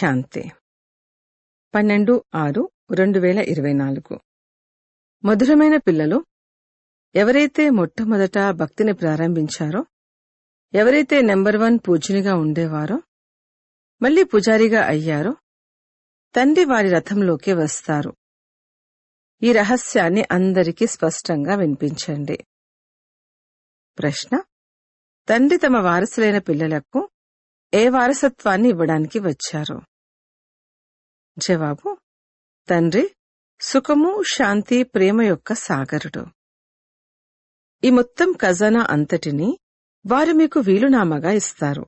శాంతి. పన్నెండు ఆరు రెండు వేల ఇరవై నాలుగు. మధురమైన పిల్లలు ఎవరైతే మొట్టమొదట భక్తిని ప్రారంభించారో ఎవరైతే నెంబర్ వన్ పూజనిగా ఉండేవారో మళ్ళీ పూజారిగా అయ్యారో తండ్రి వారి రథంలోకి వస్తారు. ఈ రహస్యాన్ని అందరికీ స్పష్టంగా వినిపించండి. ప్రశ్న తండ్రి తమ వారసులైన పిల్లలకు ఏ వారసత్వాన్ని ఇవ్వడానికి వచ్చారు? జవాబు తండ్రి సుఖము శాంతి ప్రేమ యొక్క సాగరుడు. ఈ మొత్తం ఖజానా అంతటినీ వారు మీకు వీలునామాగా ఇస్తారు.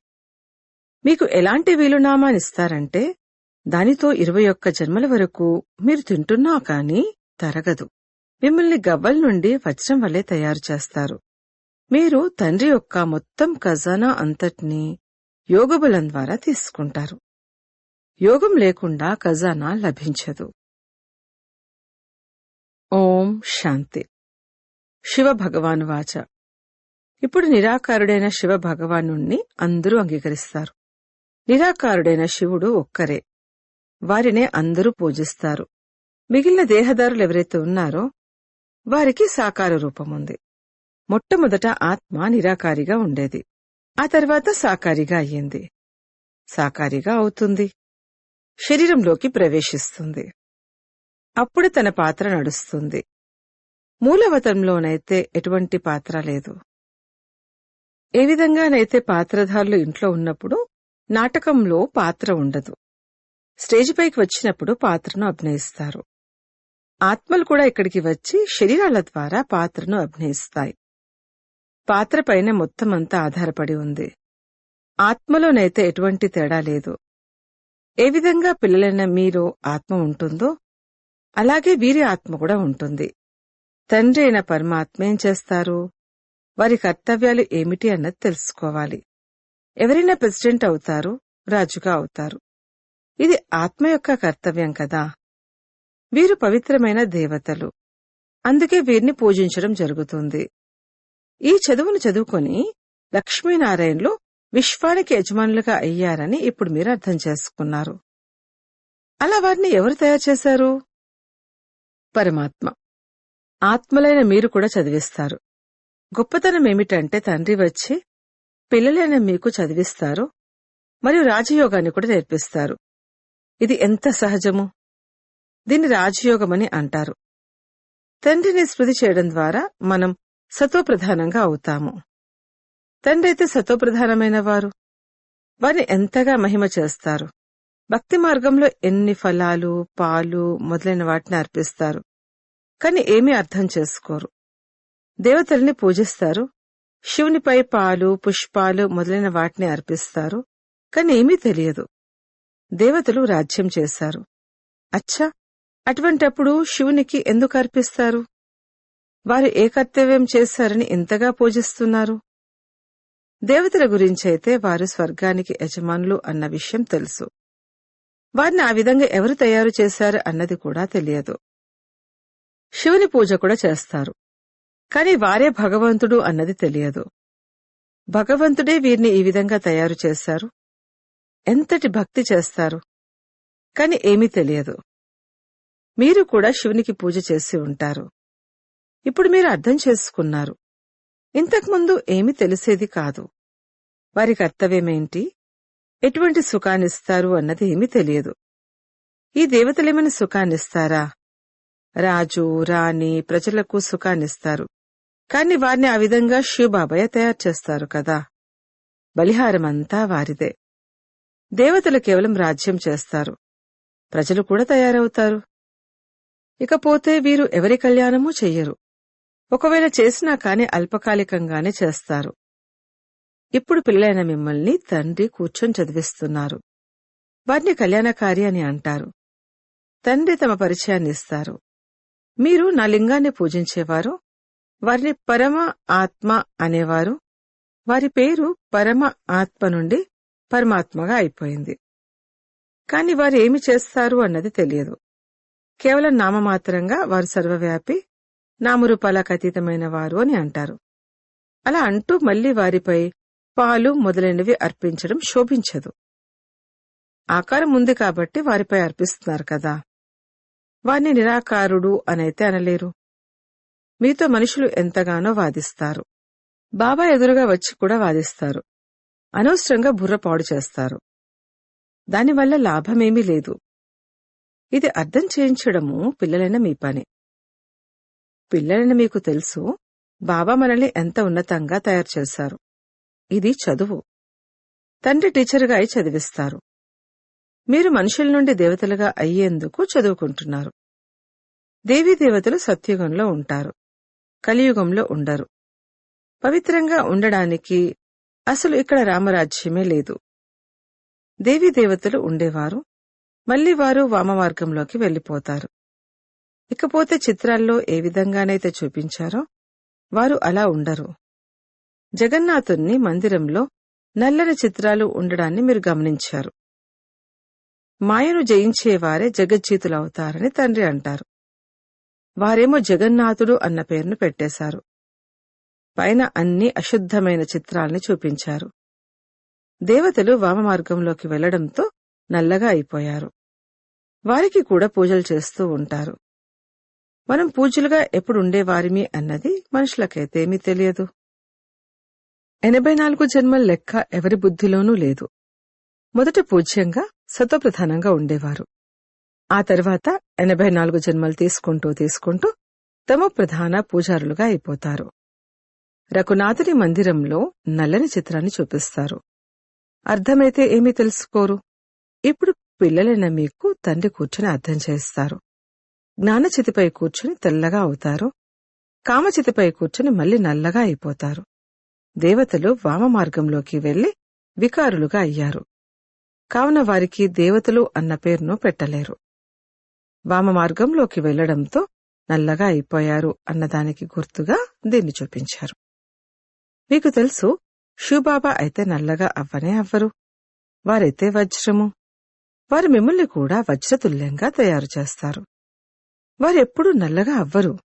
మీకు ఎలాంటి వీలునామానిస్తారంటే దానితో ఇరవై ఒక్క జన్మల వరకు మీరు తింటున్నా కాని తరగదు. మిమ్మల్ని గవ్వల నుండి వజ్రం వల్లే తయారు చేస్తారు. మీరు తండ్రి యొక్క మొత్తం ఖజానా అంతటినీ యోగబలం ద్వారా తీసుకుంటారు. యోగం లేకుండా ఖజానా లభించదు. ఓం శాంతి. శివ భగవాను వాచ. ఇప్పుడు నిరాకారుడైన శివ భగవాను అందరూ అంగీకరిస్తారు. నిరాకారుడైన శివుడు ఒక్కరే. వారినే అందరూ పూజిస్తారు. మిగిలిన దేహదారులు ఎవరైతే ఉన్నారో వారికి సాకార రూపముంది. మొట్టమొదట ఆత్మ నిరాకారిగా ఉండేది. ఆ తర్వాత సాకారిగా అయ్యింది. సాకారిగా అవుతుంది. శరీరంలోకి ప్రవేశిస్తుంది. అప్పుడు తన పాత్ర నడుస్తుంది. మూలవతంలోనైతే ఎటువంటి పాత్ర లేదు. ఏ విధంగానైతే పాత్రధారులు ఇంట్లో ఉన్నప్పుడు నాటకంలో పాత్ర ఉండదు. స్టేజ్ పైకి వచ్చినప్పుడు పాత్రను అభినయిస్తారు. ఆత్మలు కూడా ఇక్కడికి వచ్చి శరీరాల ద్వారా పాత్రను అభినయిస్తాయి. పాత్రపైన మొత్తం అంతా ఆధారపడి ఉంది. ఆత్మలోనైతే ఎటువంటి తేడా లేదు. ఏ విధంగా పిల్లలైన మీరు ఆత్మ ఉంటుందో అలాగే వీరి ఆత్మ కూడా ఉంటుంది. తండ్రి అయిన పరమాత్మ ఏం చేస్తారు? వారి కర్తవ్యాలు ఏమిటి అన్నది తెలుసుకోవాలి. ఎవరైనా ప్రెసిడెంట్ అవుతారు రాజుగా అవుతారు. ఇది ఆత్మ యొక్క కర్తవ్యం కదా. వీరు పవిత్రమైన దేవతలు. అందుకే వీరిని పూజించడం జరుగుతుంది. ఈ చదువును చదువుకొని లక్ష్మీనారాయణలు విశ్వానికి యజమానులుగా అయ్యారని ఇప్పుడు మీరు అర్థం చేసుకున్నారు. అలా వారిని ఎవరు తయారు చేశారు? పరమాత్మ. ఆత్మలైన మీరు కూడా చదివిస్తారు. గొప్పతనం ఏమిటంటే తండ్రి వచ్చి పిల్లలైన మీకు చదివిస్తారు మరియు రాజయోగాన్ని కూడా నేర్పిస్తారు. ఇది ఎంత సహజము? దీన్ని రాజయోగమని అంటారు. తండ్రిని స్మృతి చేయడం ద్వారా మనం సత్వప్రధానంగా అవుతాము. తండ్రైతే సతోప్రధానమైన వారు వారిని ఎంతగా మహిమ చేస్తారు. భక్తి మార్గంలో ఎన్ని ఫలాలు పాలు మొదలైన వాటిని అర్పిస్తారు. కాని ఏమీ అర్థం చేసుకోరు. దేవతల్ని పూజిస్తారు. శివునిపై పాలు పుష్పాలు మొదలైన వాటిని అర్పిస్తారు. కాని ఏమీ తెలియదు. దేవతలు రాజ్యం చేశారు. అచ్చా! అటువంటప్పుడు శివునికి ఎందుకు అర్పిస్తారు? వారు ఏ కర్తవ్యం చేశారని ఇంతగా పూజిస్తున్నారు? దేవతల గురించైతే వారు స్వర్గానికి యజమానులు అన్న విషయం తెలుసు. వారిని ఆ విధంగా ఎవరు తయారు చేశారు అన్నది కూడా తెలియదు. శివుని పూజ కూడా చేస్తారు. కాని వారే భగవంతుడు అన్నది తెలియదు. భగవంతుడే వీరిని ఈ విధంగా తయారు చేశారు. ఎంతటి భక్తి చేస్తారు. కాని ఏమీ తెలియదు. మీరు కూడా శివునికి పూజ చేసి ఉంటారు. ఇప్పుడు మీరు అర్థం చేసుకున్నారు. ఇంతకుముందు ఏమీ తెలిసేది కాదు. వారి కర్తవ్యమేంటి? ఎటువంటి సుఖాన్నిస్తారు అన్నది ఏమీ తెలియదు. ఈ దేవతలేమైనా సుఖాన్నిస్తారా? రాజు రాణి ప్రజలకు సుఖాన్నిస్తారు. కాని వారిని ఆ విధంగా శివబాబయ్య తయారు చేస్తారు కదా. బలిహారమంతా వారిదే. దేవతలు కేవలం రాజ్యం చేస్తారు. ప్రజలు కూడా తయారవుతారు. ఇకపోతే వీరు ఎవరి కళ్యాణమూ చెయ్యరు. ఒకవేళ చేసినా కాని అల్పకాలికంగానే చేస్తారు. ఇప్పుడు పిల్లలైన మిమ్మల్ని తండ్రి కూర్చొని చదివిస్తున్నారు. వారిని కళ్యాణకారి అని అంటారు. తండ్రి తమ పరిచయాన్ని ఇస్తారు. మీరు నా లింగాన్ని పూజించేవారు? వారిని పరమ ఆత్మ అనేవారు? వారి పేరు పరమ ఆత్మ నుండి పరమాత్మగా అయిపోయింది. కాని వారు ఏమి చేస్తారు అన్నది తెలియదు. కేవలం నామమాత్రంగా వారు సర్వవ్యాపి నామరూపాలకు అతీతమైన వారు అని అంటారు. అలా అంటూ మళ్ళీ వారిపై పాలు మొదలైనవి అర్పించడం శోభించదు. ఆకారం ఉంది కాబట్టి వారిపై అర్పిస్తున్నారు కదా. వారిని నిరాకారుడు అనైతే అనలేరు. మీతో మనుషులు ఎంతగానో వాదిస్తారు. బాబా ఎదురుగా వచ్చి కూడా వాదిస్తారు. అనవసరంగా బుర్ర పాడు చేస్తారు. దానివల్ల లాభమేమీ లేదు. ఇది అర్థం చేయించడము పిల్లలైన మీ పని. పిల్లలని మీకు తెలుసు బాబా మనల్ని ఎంత ఉన్నతంగా తయారు చేశారు. ఇది చదువు. తండ్రి టీచర్గా అయి చదివిస్తారు. మీరు మనుషుల నుండి దేవతలుగా అయ్యేందుకు చదువుకుంటున్నారు. దేవతలు సత్యుగంలో ఉంటారు. కలియుగంలో ఉండరు. పవిత్రంగా ఉండడానికి అసలు ఇక్కడ రామరాజ్యమే లేదు. దేవతలు ఉండేవారు. మళ్ళీ వారు వామమార్గంలోకి వెళ్ళిపోతారు ఇకపోతే చిత్రాల్లో ఏ విధంగానైతే చూపించారో వారు అలా ఉండరు. జగన్నాథుణ్ణి మందిరంలో నల్లని చిత్రాలు ఉండడాన్ని మీరు గమనించారు. మాయను జయించేవారే జగజ్జీతులవుతారని తండ్రి అంటారు. వారేమో జగన్నాథుడు అన్న పేరును పెట్టేశారు. పైన అన్ని అశుద్ధమైన చిత్రాల్ని చూపించారు. దేవతలు వామమార్గంలోకి వెళ్ళడంతో నల్లగా అయిపోయారు. వారికి కూడా పూజలు చేస్తూ ఉంటారు. మనం పూజలుగా ఎప్పుడు ఉండేవారిమి అన్నది మనుషులకైతేమీ తెలియదు. ఎనభై నాలుగు జన్మల లెక్క ఎవరి బుద్ధిలోనూ లేదు. మొదట పూజ్యంగా సత్వప్రధానంగా ఉండేవారు. ఆ తర్వాత ఎనభై నాలుగు జన్మలు తీసుకుంటూ తీసుకుంటూ తమ ప్రధాన పూజారులుగా అయిపోతారు. రఘునాథుని మందిరంలో నల్లని చిత్రాన్ని చూపిస్తారు. అర్థమైతే ఏమీ తెలుసుకోరు? ఇప్పుడు పిల్లలైన మీకు తండ్రి కూర్చుని అర్థం చేస్తారు. జ్ఞానచితిపై కూర్చుని తెల్లగా అవుతారు. కామచితిపై కూర్చుని మళ్ళీ నల్లగా అయిపోతారు. దేవతలు వామ మార్గంలోకి వెళ్ళి వికారులుగా అయ్యారు. కావున వారికి దేవతలు అన్న పేరును పెట్టలేరు. వామ మార్గంలోకి వెళ్ళడంతో నల్లగా అయిపోయారు అన్నదానికి గుర్తుగా దీన్ని చూపించారు. మీకు తెలుసు షూబాబా అయితే నల్లగా అవ్వనే అవ్వరు. వారైతే వజ్రము. వారు మిమ్మల్ని కూడా వజ్రతుల్యంగా తయారు చేస్తారు. వారెప్పుడూ నల్లగా అవ్వరు.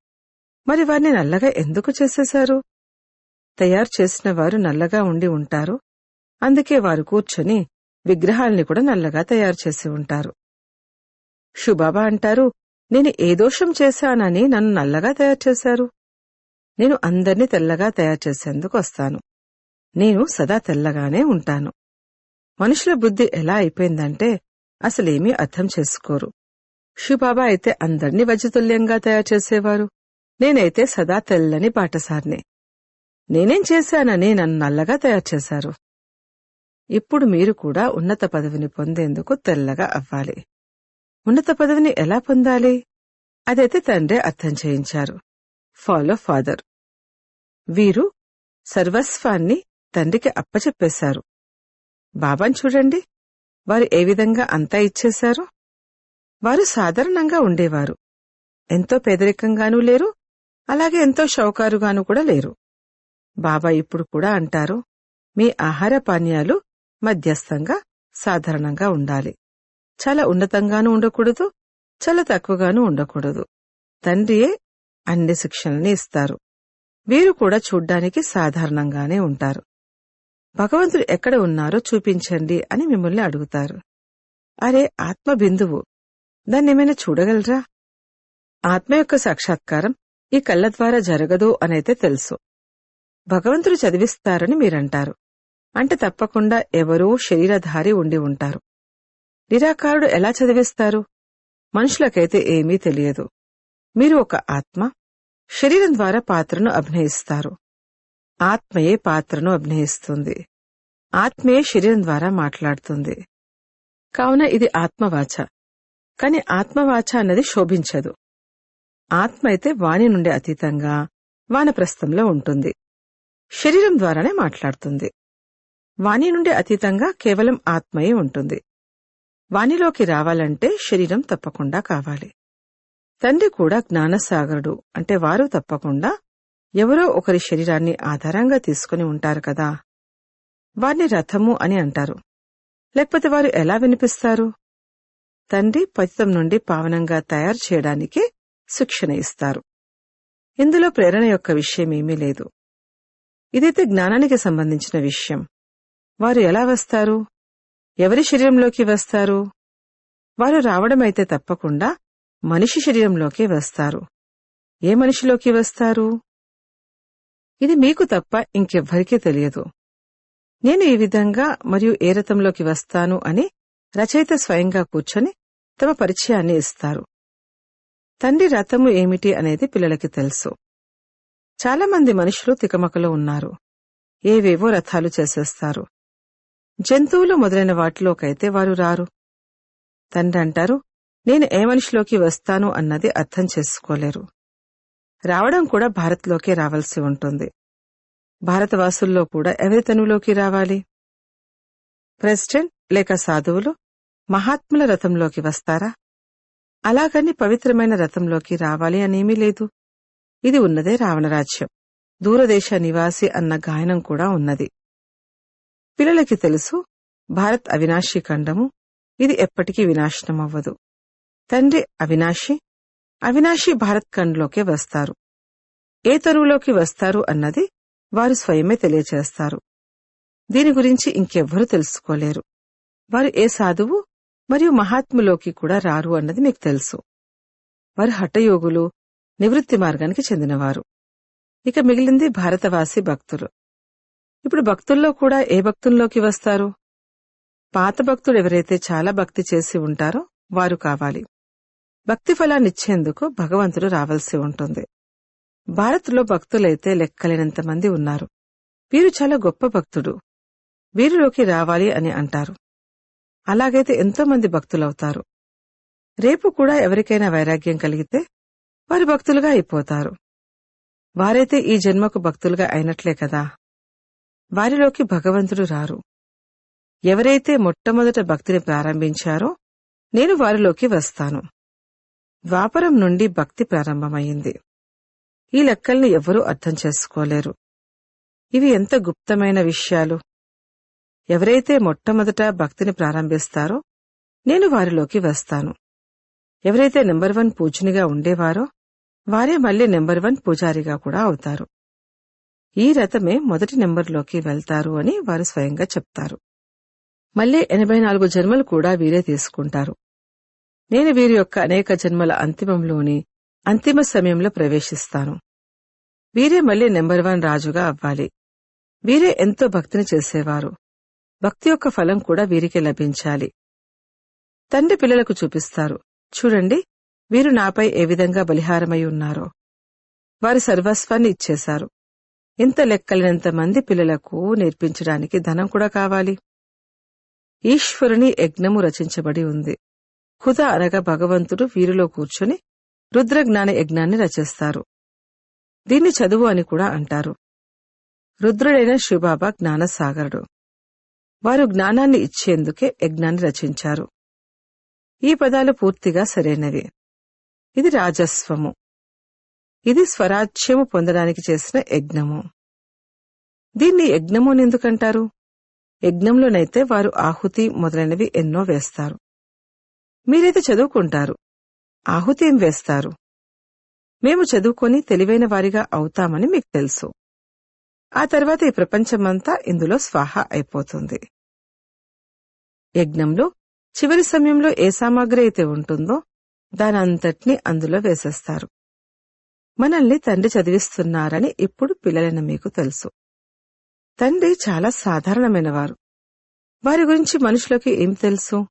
మరి వారిని నల్లగా ఎందుకు చేసేశారు? తయారు చేసిన వారు నల్లగా ఉండి ఉంటారు. అందుకే వారు కూర్చొని విగ్రహాల్ని కూడా నల్లగా తయారు చేసి ఉంటారు. షుబాబా అంటారు నేను ఏ దోషం చేశానని నన్ను నల్లగా తయారు చేశారు? నేను అందర్నీ తెల్లగా తయారు చేసేందుకు వస్తాను. నేను సదా తెల్లగానే ఉంటాను. మనుషుల బుద్ధి ఎలా అయిపోయిందంటే అసలేమీ అర్థం చేసుకోరు. షుబాబా అయితే అందర్నీ వజ్రతుల్యంగా తయారు చేసేవారు నేనైతే సదా తెల్లని బాటసార్నే. నేనేం చేశానని నన్ను నల్లగా తయారు చేశారు ఇప్పుడు మీరు కూడా ఉన్నత పదవిని పొందేందుకు తెల్లగా అవ్వాలి. ఉన్నత పదవిని ఎలా పొందాలి? అదైతే తండ్రి అర్థం చేయించారు. Follow father. వీరు సర్వస్వాన్ని తండ్రికి అప్పచెప్పేశారు. బాబాని చూడండి. వారు ఏ విధంగా అంతా ఇచ్చేశారు? వారు సాధారణంగా ఉండేవారు. ఎంతో పేదరికంగానూ లేరు అలాగే ఎంతో షౌకారుగాను కూడా లేరు. బాబా ఇప్పుడు కూడా అంటారు మీ ఆహార పానీయాలు మధ్యస్థంగా సాధారణంగా ఉండాలి. చాలా ఉన్నతంగానూ ఉండకూడదు చాలా తక్కువగానూ ఉండకూడదు. తండ్రియే అన్ని శిక్షణని ఇస్తారు. వీరు కూడా చూడ్డానికి సాధారణంగానే ఉంటారు. భగవంతుడు ఎక్కడ ఉన్నారో చూపించండి అని మిమ్మల్ని అడుగుతారు. అరే ఆత్మ బిందువు దాన్నేమైనా చూడగలరా? ఆత్మ యొక్క సాక్షాత్కారం ఈ కళ్ళ ద్వారా జరగదు అనైతే తెలుసు. భగవంతుడు చదివిస్తారని మీరంటారు. అంటే తప్పకుండా ఎవరో శరీరధారి ఉండి ఉంటారు. నిరాకారుడు ఎలా చదివిస్తారు? మనుషులకైతే ఏమీ తెలియదు. మీరు ఒక ఆత్మ శరీరం ద్వారా పాత్రను అభినయిస్తారు. ఆత్మయే పాత్రను అభినయిస్తుంది. ఆత్మయే శరీరం ద్వారా మాట్లాడుతుంది. కావున ఇది ఆత్మవాచ. కాని ఆత్మవాచ అన్నది శోభించదు. ఆత్మ అయితే వాణి నుండి అతీతంగా వానప్రస్థంలో ఉంటుంది. శరీరం ద్వారానే మాట్లాడుతుంది. వాణి నుండి అతీతంగా కేవలం ఆత్మయే ఉంటుంది. వాణిలోకి రావాలంటే శరీరం తప్పకుండా కావాలి. తండ్రి కూడా జ్ఞానసాగరుడు అంటే వారు తప్పకుండా ఎవరో ఒకరి శరీరాన్ని ఆధారంగా తీసుకుని ఉంటారు కదా. వారిని రథము అని అంటారు. లేకపోతే వారు ఎలా వినిపిస్తారు? తండ్రి పతితం నుండి పావనంగా తయారు చేయడానికి శిక్షణ ఇస్తారు. ఇందులో ప్రేరణ యొక్క విషయం ఏమీ లేదు. ఇదైతే జ్ఞానానికి సంబంధించిన విషయం. వారు ఎలా వస్తారు? ఎవరి శరీరంలోకి వస్తారు? వారు రావడమైతే తప్పకుండా మనిషి శరీరంలోకి వస్తారు. ఏ మనిషిలోకి వస్తారు? ఇది మీకు తప్ప ఇంకెవ్వరికీ తెలియదు. నేను ఈ విధంగా మరియు ఏ రథంలోకి వస్తాను అని రచయిత స్వయంగా కూర్చొని తమ పరిచయాన్ని ఇస్తారు. తండ్రి రథము ఏమిటి అనేది పిల్లలకి తెలుసు. చాలా మంది మనుషులు తికమకలో ఉన్నారు. ఏవేవో రథాలు చేసేస్తారు. జంతువులు మొదలైన వాటిలోకైతే వారు రారు. తండ్రి అంటారు నేను ఏ మనిషిలోకి వస్తాను అన్నది అర్థం చేసుకోలేరు. రావడం కూడా భారత్లోకే రావాల్సి ఉంటుంది. భారతవాసుల్లో కూడా ఎవరి తనువులోకి రావాలి? ప్రెసిడెంట్ లేక సాధువులు? మహాత్ముల రథంలోకి వస్తారా? అలాగని పవిత్రమైన రథంలోకి రావాలి అనేమీ లేదు. ఇది ఉన్నదే రావణరాజ్యం. దూరదేశ నివాసి అన్న గాయనం కూడా ఉన్నది. పిల్లలకి తెలుసు భారత్ అవినాశి ఖండము. ఇది ఎప్పటికీ వినాశనమవ్వదు. తండ్రి అవినాశి అవినాశి భారత్ ఖండ్లోకే వస్తారు. ఏ తరువులోకి వస్తారు అన్నది వారు స్వయమే తెలియచేస్తారు. దీని గురించి ఇంకెవ్వరూ తెలుసుకోలేరు. వారు ఏ సాధువు మరియు మహాత్ములోకి కూడా రారు అన్నది మీకు తెలుసు. వారు హఠయోగులు నివృత్తి మార్గానికి చెందినవారు. ఇక మిగిలింది భారతవాసి భక్తులు. ఇప్పుడు భక్తుల్లో కూడా ఏ భక్తుల్లోకి వస్తారు? పాత భక్తుడు ఎవరైతే చాలా భక్తి చేసి ఉంటారో వారు కావాలి. భక్తి ఫలాన్నిచ్చేందుకు భగవంతుడు రావాల్సి ఉంటుంది. భారత్లో భక్తులైతే లెక్కలేనంత మంది ఉన్నారు. వీరు చాలా గొప్ప భక్తుడు. వీరిలోకి రావాలి అని అంటారు. అలాగైతే ఎంతో మంది భక్తులవుతారు. రేపు కూడా ఎవరికైనా వైరాగ్యం కలిగితే వారు భక్తులుగా అయిపోతారు. వారైతే ఈ జన్మకు భక్తులుగా అయినట్లే కదా. వారిలోకి భగవంతుడు రారు. ఎవరైతే మొట్టమొదట భక్తిని ప్రారంభించారో నేను వారిలోకి వస్తాను. ద్వాపరం నుండి భక్తి ప్రారంభమైంది. ఈ లెక్కల్ని ఎవ్వరూ అర్థం చేసుకోలేరు. ఇవి ఎంత గుప్తమైన విషయాలు! ఎవరైతే మొట్టమొదట భక్తిని ప్రారంభిస్తారో నేను వారిలోకి వస్తాను. ఎవరైతే నెంబర్ వన్ పూజనిగా ఉండేవారో వారే మళ్ళీ నెంబర్ వన్ పూజారిగా కూడా అవుతారు. ఈ రథమే మొదటి నెంబర్లోకి వెళ్తారు అని వారు స్వయంగా చెప్తారు. మళ్ళీ ఎనభై నాలుగు జన్మలు కూడా వీరే తీసుకుంటారు. నేను వీరి యొక్క అనేక జన్మల అంతిమంలోని అంతిమ సమయంలో ప్రవేశిస్తాను. వీరే మళ్ళీ నెంబర్ వన్ రాజుగా అవ్వాలి. వీరే ఎంతో భక్తిని చేసేవారు. భక్తి యొక్క ఫలం కూడా వీరికి లభించాలి. తండ్రి పిల్లలకు చూపిస్తారు. చూడండి వీరు నాపై ఏ విధంగా బలిహారమై ఉన్నారో. వారి సర్వస్వాన్ని ఇచ్చేశారు. ఇంత లెక్కలేనంత మంది పిల్లలకు నేర్పించడానికి ధనం కూడా కావాలి. ఈశ్వరుని యజ్ఞము రచించబడి ఉంది. హుద అనగా భగవంతుడు వీరిలో కూర్చుని రుద్రజ్ఞాన యజ్ఞాన్ని రచిస్తారు. దీన్ని చదువు అని కూడా అంటారు. రుద్రుడైన శివబాబా జ్ఞానసాగరుడు. వారు జ్ఞానాన్ని ఇచ్చేందుకే యజ్ఞాన్ని రచించారు. ఈ పదాలు పూర్తిగా సరైనవి. ఇది రాజస్వము. ఇది స్వరాజ్యము పొందడానికి చేసిన యజ్ఞము. దీన్ని యజ్ఞము అని ఎందుకంటారు? యజ్ఞంలోనైతే వారు ఆహుతి మొదలైనవి ఎన్నో వేస్తారు. మీరైతే చదువుకుంటారు. ఆహుతి ఏం వేస్తారు? మేము చదువుకొని తెలివైన వారిగా అవుతామని మీకు తెలుసు. ఆ తర్వాత ఈ ప్రపంచమంతా ఇందులో స్వాహ అయిపోతుంది. యజ్ఞంలో చివరి సమయంలో ఏ సామాగ్రి అయితే ఉంటుందో దానంతటినీ అందులో వేసేస్తారు. మనల్ని తండ్రి చదివిస్తున్నారని ఇప్పుడు పిల్లలైన మీకు తెలుసు. తండ్రి చాలా సాధారణమైనవారు. వారి గురించి మనుషులకి ఏం తెలుసు?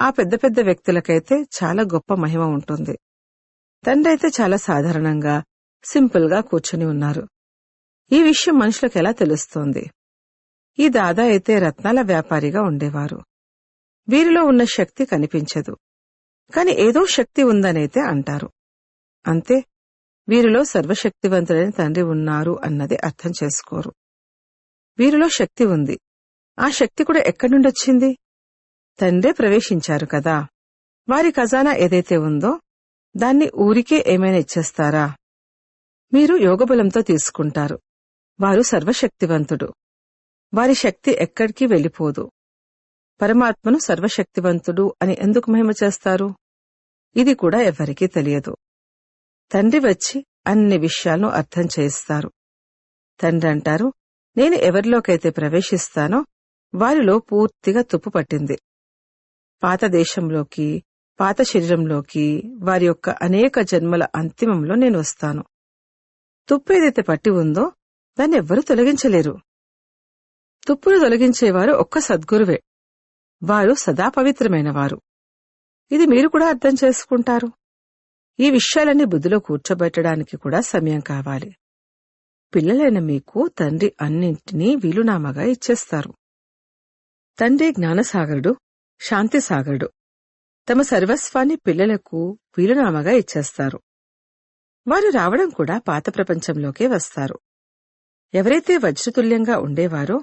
ఆ పెద్ద పెద్ద వ్యక్తులకైతే చాలా గొప్ప మహిమ ఉంటుంది. తండ్రి అయితే చాలా సాధారణంగా సింపుల్గా కూర్చుని ఉన్నారు. ఈ విషయం మనుషులకు ఎలా తెలుస్తోంది? ఈ దాదా అయితే రత్నాల వ్యాపారిగా ఉండేవారు. వీరిలో ఉన్న శక్తి కనిపించదు. కాని ఏదో శక్తి ఉందనైతే అంటారు. అంతే వీరిలో సర్వశక్తివంతుడైన తండ్రి ఉన్నారు అన్నది అర్థం చేసుకోరు. వీరిలో శక్తి ఉంది. ఆ శక్తి కూడా ఎక్కడుండొచ్చింది? తండ్రే ప్రవేశించారు కదా. వారి ఖజానా ఏదైతే ఉందో దాన్ని ఊరికే ఏమైనా ఇచ్చేస్తారా? మీరు యోగబలంతో తీసుకుంటారు. వారు సర్వశక్తివంతుడు. వారి శక్తి ఎక్కడికి వెళ్ళిపోదు. పరమాత్మను సర్వశక్తివంతుడు అని ఎందుకు మహిమ చేస్తారు? ఇది కూడా ఎవ్వరికీ తెలియదు. తండ్రి వచ్చి అన్ని విషయాలను అర్థం చేయిస్తారు. తండ్రి అంటారు నేను ఎవరిలోకైతే ప్రవేశిస్తానో వారిలో పూర్తిగా తుప్పు పట్టింది. పాత దేశంలోకి పాత శరీరంలోకి వారి యొక్క అనేక జన్మల అంతిమంలో నేను వస్తాను. తుప్పు ఏదైతే పట్టి ఉందో దాన్నెవ్వరూ తొలగించలేరు. తుప్పును తొలగించేవారు ఒక్క సద్గురువే. వారు సదా పవిత్రమైనవారు. ఇది మీరు కూడా అర్థం చేసుకుంటారు. ఈ విషయాలన్నీ బుద్ధిలో కూర్చోబెట్టడానికి కూడా సమయం కావాలి. పిల్లలైన మీకు తండ్రి అన్నింటినీ వీలునామాగా ఇచ్చేస్తారు. తండ్రి జ్ఞానసాగరుడు శాంతిసాగరుడు. తమ సర్వస్వాన్ని పిల్లలకు వీలునామాగా ఇచ్చేస్తారు. వారు రావడం కూడా పాత ప్రపంచంలోకే వస్తారు. ఎవరైతే వజ్రతుల్యంగా ఉండేవారో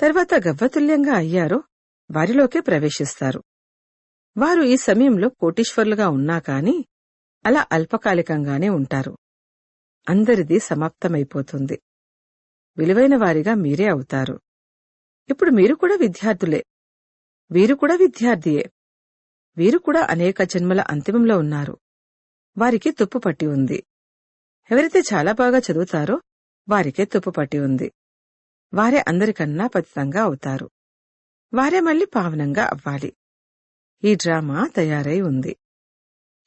తర్వాత గవ్వతుల్యంగా అయ్యారో వారిలోకే ప్రవేశిస్తారు. వారు ఈ సమయంలో కోటీశ్వరులుగా ఉన్నా కాని అలా అల్పకాలికంగానే ఉంటారు. అందరిది సమాప్తమైపోతుంది. విలువైన వారిగా మీరే అవుతారు. ఇప్పుడు మీరు కూడా విద్యార్థులే. వీరు కూడా విద్యార్థియే. వీరు కూడా అనేక జన్మల అంతిమంలో ఉన్నారు. వారికి తుప్పు పట్టి ఉంది. ఎవరైతే చాలా బాగా చదువుతారో వారికే తుప్పు పట్టి ఉంది. వారే అందరికన్నా పతితంగా అవుతారు. వారే మళ్ళీ పావనంగా అవ్వాలి. ఈ డ్రామా తయారై ఉంది.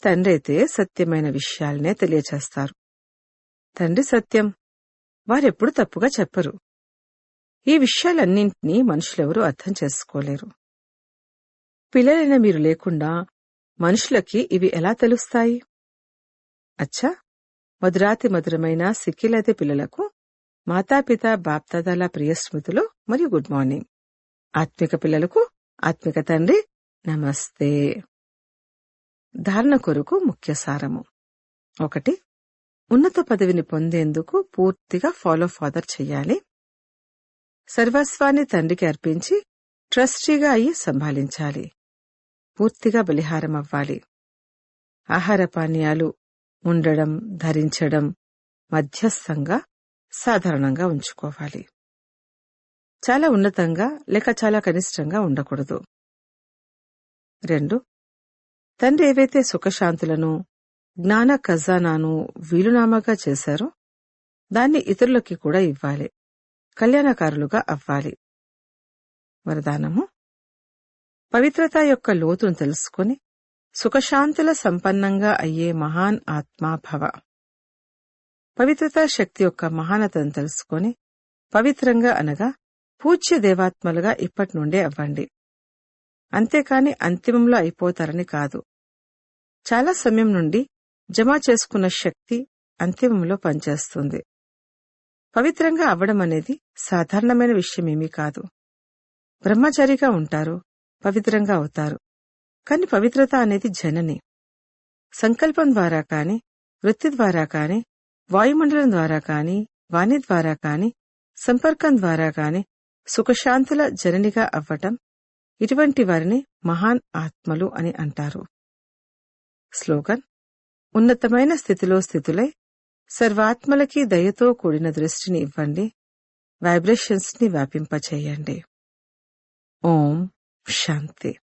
తండ్రైతే సత్యమైన విషయాలనే తెలియచేస్తారు. తండ్రి సత్యం. వారెప్పుడు తప్పుగా చెప్పరు. ఈ విషయాలన్నింటినీ మనుషులెవరూ అర్థం చేసుకోలేరు. పిల్లలైన మీరు లేకుండా మనుషులకి ఇవి ఎలా తెలుస్తాయి? అచ్చా! మధురాతి మధురమైన సిక్కిలైతే పిల్లలకు మాతాపిత బాప్తాదాల ప్రియ స్మృతులు మరియు గుడ్ మార్నింగ్. ఆత్మిక పిల్లలకు ఆత్మిక తండ్రి నమస్తే. ధారణ కొరకు ముఖ్య సారము. ఒకటి ఉన్నత పదవిని పొందేందుకు పూర్తిగా ఫాలో ఫాదర్ చెయ్యాలి సర్వస్వాన్ని తండ్రికి అర్పించి ట్రస్టీగా అయ్యి సంభాళించాలి పూర్తిగా బలిహారం అవ్వాలి ఆహార పానీయాలు ఉండడం ధరించడం మధ్యస్థంగా సాధారణంగా ఉంచుకోవాలి. చాలా ఉన్నతంగా లేక చాలా కనిష్టంగా ఉండకూడదు. రెండు తండ్రి ఏవైతే సుఖశాంతులను జ్ఞాన ఖజానాను వీలునామాగా చేశారో దాన్ని ఇతరులకి కూడా ఇవ్వాలి. కళ్యాణకారులుగా అవ్వాలి. వరదానము పవిత్రత యొక్క లోతును తెలుసుకొని సుఖశాంతుల సంపన్నంగా అయ్యే మహాన్ ఆత్మాభవ. పవిత్రతా శక్తి యొక్క మహానతను తెలుసుకొని పవిత్రంగా అనగా పూజ్య దేవాత్మలుగా ఇప్పటి నుండే అవ్వండి. అంతేకాని అంతిమంలో అయిపోతారని కాదు. చాలా సమయం నుండి జమ చేసుకున్న శక్తి అంతిమంలో పనిచేస్తుంది. పవిత్రంగా అవ్వడం అనేది సాధారణమైన విషయమేమీ కాదు. బ్రహ్మచారిగా ఉంటారు పవిత్రంగా అవుతారు. కాని పవిత్రత అనేది జనని. సంకల్పం ద్వారా కాని వృత్తి ద్వారా కాని వాయుమండలం ద్వారా కాని వాణి ద్వారా కాని సంపర్కం ద్వారా కాని సుఖశాంతుల జననిగా అవ్వటం ఇటువంటి వారిని మహాన్ ఆత్మలు అని అంటారు. స్లోగన్ ఉన్నతమైన స్థితిలో స్థితులై సర్వాత్మలకి దయతో కూడిన దృష్టిని ఇవ్వండి వైబ్రేషన్స్ని వ్యాపింపచేయండి. ఓం శాంతి.